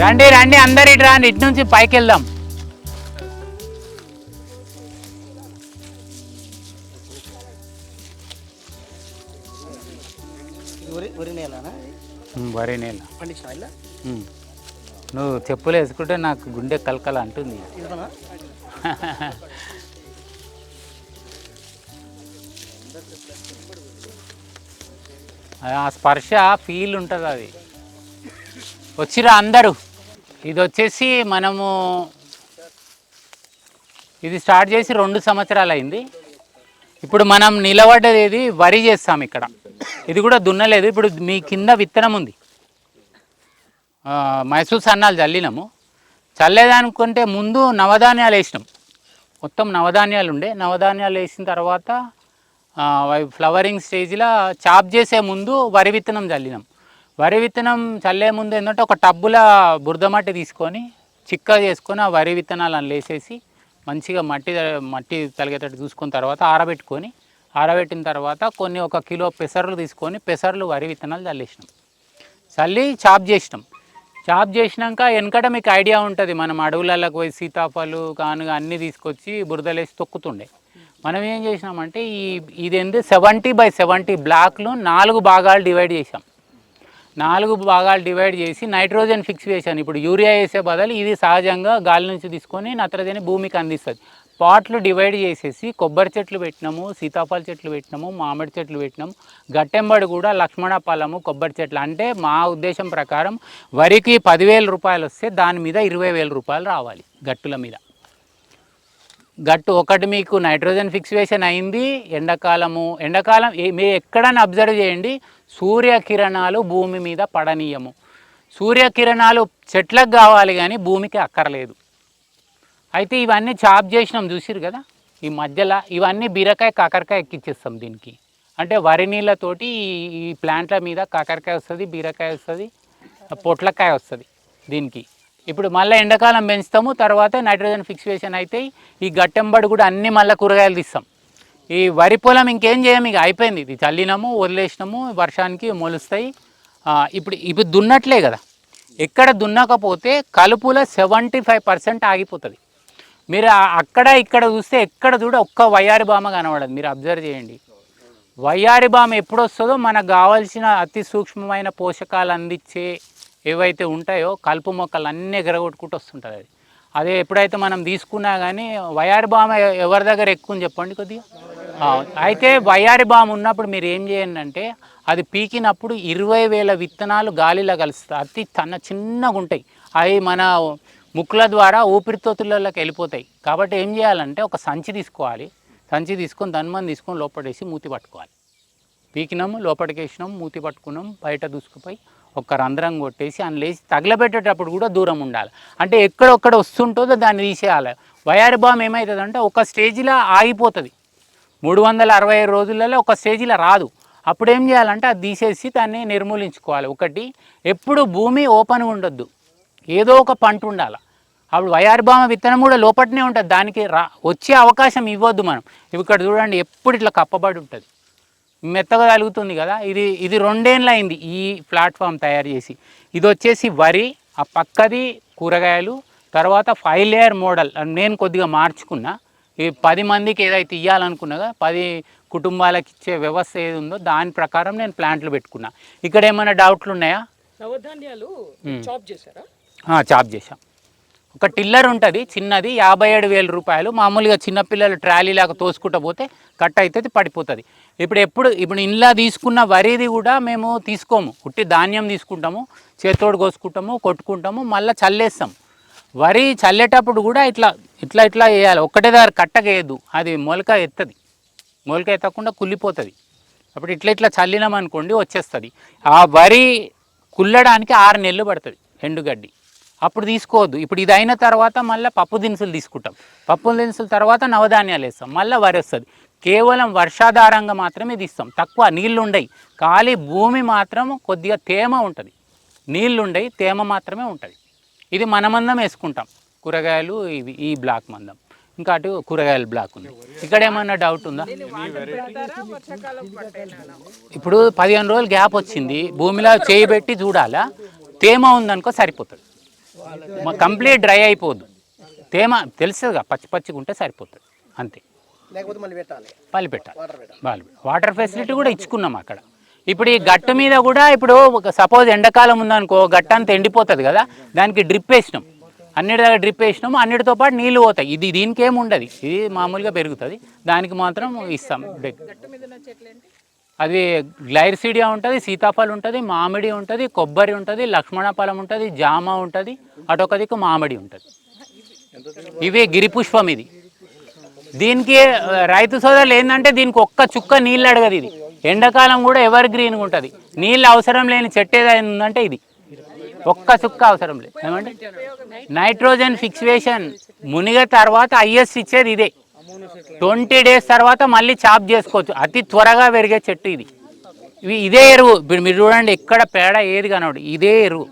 రండి రండి అందరు ఇటు రండి ఇటు నుంచి పైకి వెళ్దాం. వరి నేల. నువ్వు చెప్పులు వేసుకుంటే నాకు గుండె కలకల అంటుంది. ఆ స్పర్శ ఫీల్ ఉంటుంది అది. వచ్చిరా అందరూ. ఇది వచ్చేసి మనము ఇది స్టార్ట్ చేసి రెండు సంవత్సరాలు అయింది ఇప్పుడు మనం నిలబడ్డది వరి చేస్తాం ఇక్కడ. ఇది కూడా దున్నలేదు. ఇప్పుడు మీ కింద విత్తనం ఉంది. మైసూర్ సన్నాలు చల్లినాము. చల్లేదనుకుంటే ముందు నవధాన్యాలు వేసినాం. మొత్తం నవధాన్యాలు ఉండే. నవధాన్యాలు వేసిన తర్వాత ఫ్లవరింగ్ స్టేజ్లో చాప్ చేసే ముందు వరి విత్తనం చల్లినాం. వరి విత్తనం చల్లే ముందు ఏంటంటే ఒక టబ్బుల బురద మట్టి తీసుకొని చిక్క చేసుకొని ఆ వరి విత్తనాలు అందులో వేసేసి మంచిగా మట్టి మట్టి తలిగేటట్టు చూసుకున్న తర్వాత ఆరబెట్టుకొని ఆరబెట్టిన తర్వాత కొన్ని ఒక కిలో పెసర్లు తీసుకొని పెసర్లు వరి విత్తనాలు చల్లేసినాం. చల్లి చాప్ చేసినాం. చాప్ చేసినాక వెనకట మీకు ఐడియా ఉంటుంది. మనం అడవులలోకి పోయి సీతాఫలు కానుగ అన్నీ తీసుకొచ్చి బురదలేసి తొక్కుతుండే. మనం ఏం చేసినామంటే ఈ ఇది ఏంది సెవెంటీ బై సెవెంటీ బ్లాక్లు నాలుగు భాగాలు డివైడ్ చేసాం నాలుగు భాగాలు డివైడ్ చేసి నైట్రోజన్ ఫిక్స్ చేశాను ఇప్పుడు యూరియా వేసే బదులు ఇది సహజంగా గాలి నుంచి తీసుకొని నత్రజని భూమికి అందిస్తుంది. పాట్లు డివైడ్ చేసేసి కొబ్బరి చెట్లు పెట్టినాము సీతాఫల చెట్లు పెట్టినాము మామిడి చెట్లు పెట్టినాము. గట్టెంబడి కూడా లక్ష్మణ పాలము కొబ్బరి చెట్లు. అంటే మా ఉద్దేశం ప్రకారం వరికి పదివేల రూపాయలు వస్తే దాని మీద ఇరవై వేల రూపాయలు రావాలి గట్టుల మీద. గట్టు ఒకటి మీకు నైట్రోజన్ ఫిక్సివేషన్ అయింది ఎండాకాలము ఎండాకాలం మీరు ఎక్కడైనా అబ్జర్వ్ చేయండి సూర్యకిరణాలు భూమి మీద పడనీయము. సూర్యకిరణాలు చెట్లకు కావాలి కానీ భూమికి అక్కర్లేదు. అయితే ఇవన్నీ చాప్ చేసినాం చూసిరు కదా? ఈ మధ్యలో ఇవన్నీ బీరకాయ కాకరకాయ ఎక్కిచ్చేస్తాం దీనికి. అంటే వరి నీళ్ళతోటి ఈ- ఈ ప్లాంట్ల మీద కాకరకాయ వస్తుంది బీరకాయ వస్తుంది పొట్లకాయ వస్తుంది దీనికి. ఇప్పుడు మళ్ళీ ఎండాకాలం పెంచుతాము తర్వాత నైట్రోజన్ ఫిక్స్వేషన్ అయితే ఈ గట్టెంబడి కూడా అన్ని మళ్ళీ కూరగాయలు తీస్తాం. ఈ వరి పొలం ఇంకేం చేయము ఇక అయిపోయింది. ఇది చల్లినాము వదిలేసినాము వర్షానికి మొలుస్తాయి. ఇప్పుడు ఇప్పుడు దున్నట్లే కదా. ఎక్కడ దున్నకపోతే కలుపులో సెవెంటీ ఫైవ్ పర్సెంట్ ఆగిపోతుంది. మీరు అక్కడ ఇక్కడ చూస్తే ఎక్కడ చూడ ఒక్క వయ్యారి బామ కనబడదు. మీరు అబ్జర్వ్ చేయండి. వయ్యారి బామ ఎప్పుడు వస్తుందో మనకు కావాల్సిన అతి సూక్ష్మమైన పోషకాలు అందించే ఏవైతే ఉంటాయో కలుపు మొక్కలు అన్నీ ఎగరగొట్టుకుంటూ వస్తుంటుంది అది. అదే ఎప్పుడైతే మనం తీసుకున్నా కానీ వయారి బామ ఎవరి దగ్గర ఎక్కువ చెప్పండి కొద్దిగా? అయితే వయారి బామ ఉన్నప్పుడు మీరు ఏం చేయండి అంటే అది పీకినప్పుడు ఇరవై వేల విత్తనాలు గాలిలో కలుస్తాయి. అతి తన చిన్నగా ఉంటాయి. అవి మన ముక్కుల ద్వారా ఊపిరితోతులలోకి వెళ్ళిపోతాయి. కాబట్టి ఏం చేయాలంటే ఒక సంచి తీసుకోవాలి. సంచి తీసుకొని ధన్మని తీసుకొని లోపడేసి మూతి పట్టుకోవాలి. పీకినాము లోపలికి వేసినాం మూతి పట్టుకున్నాం బయట దూసుకుపోయి ఒక రంధ్రం కొట్టేసి అని లేచి తగలబెట్టేటప్పుడు కూడా దూరం ఉండాలి. అంటే ఎక్కడొక్కడ వస్తుంటుందో దాన్ని తీసేయాలి. వయారి బామ్ ఏమవుతుందంటే ఒక స్టేజ్లో ఆగిపోతుంది. మూడు వందల అరవై ఐదు రోజులలో ఒక స్టేజ్లో రాదు. అప్పుడు ఏం చేయాలంటే అది తీసేసి దాన్ని నిర్మూలించుకోవాలి. ఒకటి ఎప్పుడు భూమి ఓపెన్గా ఉండొద్దు. ఏదో ఒక పంట ఉండాలి. అప్పుడు వయారిబామ విత్తనం కూడా లోపటనే ఉంటుంది. దానికి రా వచ్చే అవకాశం ఇవ్వద్దు మనం. ఇక్కడ చూడండి ఎప్పుడు ఇట్లా కప్పబడి ఉంటుంది. మెత్తగా కలుగుతుంది కదా. ఇది ఇది రెండేళ్ళు అయింది ఈ ప్లాట్ఫామ్ తయారు చేసి. ఇది వచ్చేసి వరి ఆ పక్కది కూరగాయలు తర్వాత ఫైవ్ లేయర్ మోడల్. నేను కొద్దిగా మార్చుకున్నా. ఈ పది మందికి ఏదైతే ఇవ్వాలనుకున్నాగా పది కుటుంబాలకు ఇచ్చే వ్యవస్థ ఏది ఉందో దాని ప్రకారం నేను ప్లాంట్లు పెట్టుకున్నా. ఇక్కడ ఏమైనా డౌట్లు ఉన్నాయా? చాప్ చేశారా? ఆ, చాప్ చేసాం ఒక టిల్లర్ ఉంటుంది చిన్నది యాభై ఏడు వేల రూపాయలు. మామూలుగా చిన్నపిల్లలు ట్రాలీ లాగా తోసుకుంటూ పోతే కట్ అవుతుంది పడిపోతుంది. ఇప్పుడు ఎప్పుడు ఇప్పుడు ఇంట్లో తీసుకున్న వరిది కూడా మేము తీసుకోము. ఉట్టి ధాన్యం తీసుకుంటాము చేతోడు కోసుకుంటాము కొట్టుకుంటాము మళ్ళీ చల్లేస్తాం. వరి చల్లేటప్పుడు కూడా ఇట్లా ఇట్లా ఇట్లా వేయాలి. ఒక్కటే దగ్గర కట్టకేయద్దు. అది మొలక ఎత్తది. మొలక ఎత్తకుండా కుళ్ళిపోతుంది. అప్పుడు ఇట్లా ఇట్లా చల్లినాం అనుకోండి వచ్చేస్తుంది. ఆ వరి కుల్లడానికి ఆరు నెలలు పడుతుంది ఎండుగడ్డి. అప్పుడు తీసుకోవద్దు. ఇప్పుడు ఇది అయిన తర్వాత మళ్ళీ పప్పు దినుసులు తీసుకుంటాం. పప్పు దినుసుల తర్వాత నవధాన్యాలు వేస్తాం. మళ్ళీ వరి వస్తుంది. కేవలం వర్షాధారంగా మాత్రమే తీస్తాం. తక్కువ నీళ్ళు ఉండయి. ఖాళీ భూమి మాత్రం కొద్దిగా తేమ ఉంటుంది. నీళ్ళు ఉండయి తేమ మాత్రమే ఉంటుంది. ఇది మనమందం వేసుకుంటాం. కూరగాయలు ఇవి ఈ బ్లాక్ మందం. ఇంకా అటు కూరగాయల బ్లాక్ ఉంది. ఇక్కడ ఏమన్నా డౌట్ ఉందా? ఇప్పుడు పదిహేను రోజులు గ్యాప్ వచ్చింది. భూమిలో చేయి పెట్టి చూడాలా? తేమ ఉందనుకో సరిపోతుంది. కంప్లీట్ డ్రై అయిపోద్దు తేమ తెలుస్తుందిగా పచ్చి పచ్చిగా ఉంటే సరిపోతుంది. అంతే. లేకపోతే మళ్ళీ పెట్టాలి. పల్లి పెట్టాలి. వాటర్ వాళ్ళు వాటర్ ఫెసిలిటీ కూడా ఇచ్చుకున్నాం అక్కడ. ఇప్పుడు ఈ గట్టు మీద కూడా ఇప్పుడు ఒక సపోజ్ ఎండాకాలం ఉందనుకో గట్ట అంతా ఎండిపోతుంది కదా దానికి డ్రిప్ వేసినాం. అన్నిటి దగ్గర డ్రిప్ వేసినాము. అన్నిటితో పాటు నీళ్ళు పోతాయి. ఇది దీనికి ఏమి ఉండదు. ఇది మామూలుగా పెరుగుతుంది. దానికి మాత్రం ఇస్తాం. అది గ్లైర్సిడియా ఉంటుంది సీతాఫలం ఉంటుంది మామిడి ఉంటుంది కొబ్బరి ఉంటుంది లక్ష్మణ ఫలం ఉంటుంది జామ ఉంటుంది అటొక దిక్కు మామిడి ఉంటుంది. ఇవే గిరిపుష్పం ఇది. దీనికి రైతు సోదరులు ఏంటంటే దీనికి ఒక్క చుక్క నీళ్ళు అడగదు ఇది. ఎండాకాలం కూడా ఎవర్ గ్రీన్గా ఉంటుంది. నీళ్ళు అవసరం లేని చెట్టు ఏదైనా ఉందంటే ఇది. ఒక్క చుక్క అవసరం లేదు. ఏమంటే నైట్రోజన్ ఫిక్సేషన్ మునిగ తర్వాత ఐఎస్ ఇచ్చేది ఇదే. ట్వంటీ డేస్ తర్వాత మళ్ళీ చాప్ చేసుకోవచ్చు. అతి త్వరగా పెరిగే చెట్టు ఇది. ఇవి ఇదే ఎరువు. ఇప్పుడు మీరు చూడండి ఎక్కడ పేడ ఏది కనబడు ఇదే ఎరువు.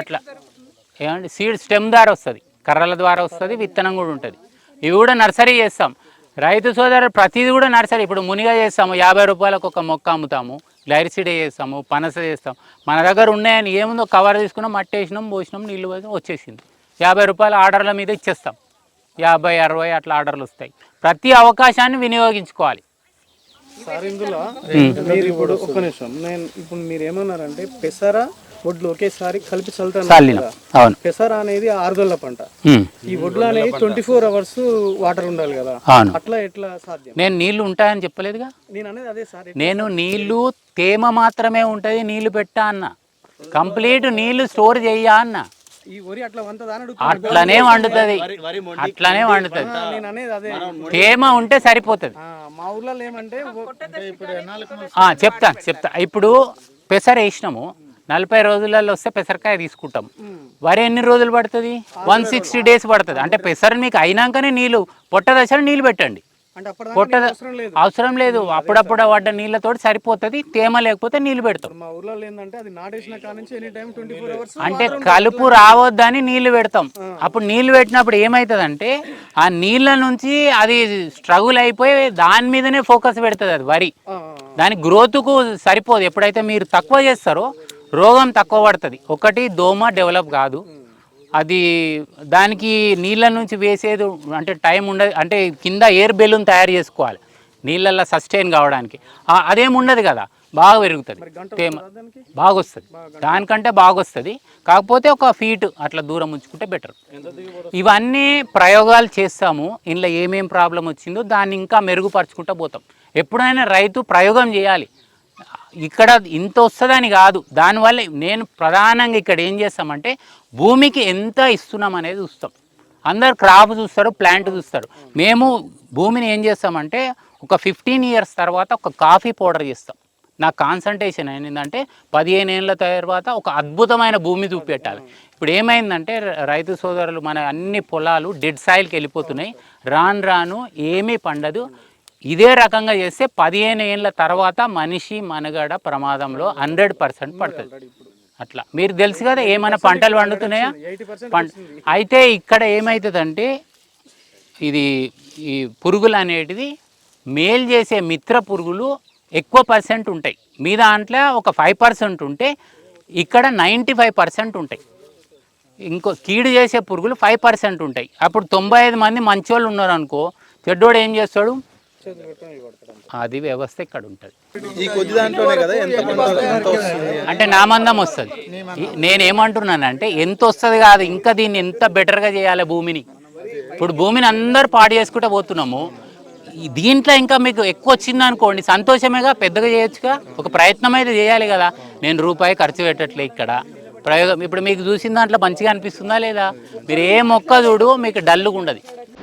అట్లా. ఏమండి? సీడ్ స్టెమ్ ద్వారా వస్తుంది. కర్రల ద్వారా వస్తుంది విత్తనం కూడా ఉంటుంది. ఇవి కూడా నర్సరీ చేస్తాం. రైతు సోదరు ప్రతిదీ కూడా నర్సరీ. ఇప్పుడు మునిగా చేస్తాము యాభై రూపాయలకు ఒక మొక్క అమ్ముతాము గ్లైరిసిడే చేస్తాము పనస చేస్తాం మన దగ్గర ఉన్నాయని ఏముందో కవర్ తీసుకున్నాం మట్టి వేసినాం పోసినాం నీళ్ళు పోసినాం వచ్చేసింది. యాభై రూపాయల ఆర్డర్ల మీద ఇచ్చేస్తాం. యాభై అరవై అట్లా ఆర్డర్లు వస్తాయి. ప్రతి అవకాశాన్ని వినియోగించుకోవాలి. సార్ ఇందులో మీరు ఇప్పుడు ఒక్క నిమిషం. నేను ఇప్పుడు మీరు ఏమన్నారంటే పెసర వడ్లు ఒకేసారి కలిపి చల్లుతాను. పెసర అనేది పంట. ఈ వడ్లు అనేది ట్వంటీ ఫోర్ అవర్స్ వాటర్ ఉండాలి కదా. అట్లా ఎట్లా సాధ్యం? నేను నీళ్ళు ఉంటాయని చెప్పలేదుగా? నేను అనేది అదే సార్ నేను నీళ్ళు తేమ మాత్రమే ఉంటుంది నీళ్ళు పెట్టా అన్న. కంప్లీట్ నీళ్ళు స్టోర్ చెయ్యా అన్న. ఈ వరి అట్లా వంతదా అని అట్లనే వండుతుంది. అట్లనే వండుతుంది. తేమ ఉంటే సరిపోతుంది. ఆ, మా ఊర్లో ఏమంటే ఆ, చెప్తాను చెప్తా ఇప్పుడు పెసర వేసినాము. నలభై రోజులలో వస్తే పెసరకాయ తీసుకుంటాం. వరి ఎన్ని రోజులు పడుతుంది? వన్ సిక్స్టీ డేస్ పడుతుంది. అంటే పెసర మీకు అయినాకనే నీళ్ళు పొట్ట దశలో నీళ్ళు పెట్టండి. పొట్ట అవసరం లేదు. అవసరం లేదు. అప్పుడప్పుడు పడ్డ నీళ్ళతో సరిపోతుంది తేమ లేకపోతే నీళ్ళు పెడతాం. అంటే కలుపు రావద్దని నీళ్ళు పెడతాం. అప్పుడు నీళ్ళు పెట్టినప్పుడు ఏమవుతుందంటే ఆ నీళ్ళ నుంచి అది స్ట్రగుల్ అయిపోయి దాని మీదనే ఫోకస్ పెడుతుంది అది వరి. దాని గ్రోత్కు సరిపోదు. ఎప్పుడైతే మీరు తక్కువ చేస్తారో రోగం తక్కువ పడుతుంది. ఒకటి దోమ డెవలప్ కాదు. అది దానికి నీళ్ళ నుంచి వేసేది అంటే టైం ఉండదు అంటే కింద ఎయిర్ బెలూన్ తయారు చేసుకోవాలి. నీళ్ళల్లో సస్టైన్ కావడానికి. ఆ, అదేం ఉండదు కదా. బాగా పెరుగుతుంది. తేమ బాగా వస్తుంది దానికంటే బాగా వస్తుంది కాకపోతే ఒక ఫీట్ అట్లా దూరం ఉంచుకుంటే బెటర్. ఇవన్నీ ప్రయోగాలు చేస్తాము. ఇందులో ఏమేం ప్రాబ్లం వచ్చిందో దాన్ని ఇంకా మెరుగుపరుచుకుంటూ పోతాం. ఎప్పుడైనా రైతు ప్రయోగం చేయాలి. ఇక్కడ ఇంత వస్తుందని కాదు. దానివల్ల నేను ప్రధానంగా ఇక్కడ ఏం చేస్తామంటే భూమికి ఎంత ఇస్తున్నాం అనేది చూస్తాం. అందరు క్రాప్ చూస్తారు ప్లాంట్ చూస్తారు. మేము భూమిని ఏం చేస్తామంటే ఒక ఫిఫ్టీన్ ఇయర్స్ తర్వాత ఒక కాఫీ పౌడర్ చేస్తాం. నా కాన్సన్ట్రేషన్ ఏంటంటే పదిహేను ఏళ్ళ తర్వాత ఒక అద్భుతమైన భూమి చూపెట్టాలి. ఇప్పుడు ఏమైందంటే రైతు సోదరులు మన అన్ని పొలాలు డెడ్ సాయిల్కి వెళ్ళిపోతున్నాయి. రాను రాను ఏమీ పండదు. ఇదే రకంగా చేస్తే పదిహేను ఏళ్ళ తర్వాత మనిషి మనుగడ ప్రమాదంలో హండ్రెడ్ పర్సెంట్ పడుతుంది. అట్లా. మీరు తెలుసు కదా ఏమైనా పంటలు పండుతున్నాయా? అయితే ఇక్కడ ఏమవుతుందంటే ఇది ఈ పురుగులు అనేటిది మేల్ చేసే మిత్ర పురుగులు ఎక్కువ పర్సెంట్ ఉంటాయి. మీ దాంట్లో ఒక ఫైవ్ పర్సెంట్ ఉంటే ఇక్కడ నైంటీ ఫైవ్ పర్సెంట్ ఉంటాయి. ఇంకో కీడు చేసే పురుగులు ఫైవ్ పర్సెంట్ ఉంటాయి. అప్పుడు తొంభై ఐదు మంది మంచోళ్ళు ఉన్నారు అనుకో చెడ్డోడు ఏం చేస్తాడు? అది వ్యవస్థ ఇక్కడ ఉంటుంది. ఈ కొద్ది దాంట్లోనే కదా ఎంత వస్తుంది? అంటే నా మందం వస్తుంది. నేనేమంటున్నానంటే ఎంత వస్తుంది కాదు ఇంకా దీన్ని ఎంత బెటర్గా చేయాలి భూమిని? ఇప్పుడు భూమిని అందరు పాడు చేసుకుంటూ పోతున్నాము. దీంట్లో ఇంకా మీకు ఎక్కువ వచ్చింది అనుకోండి సంతోషమేగా పెద్దగా చేయొచ్చుగా? ఒక ప్రయత్నం అయితే చేయాలి కదా. నేను రూపాయి ఖర్చు పెట్టట్లే ఇక్కడ. ప్రయోగం ఇప్పుడు మీకు చూసిన దాంట్లో మంచిగా అనిపిస్తుందా లేదా? మీరు ఏ మొక్క చూడు మీకు డల్లుగా ఉండదు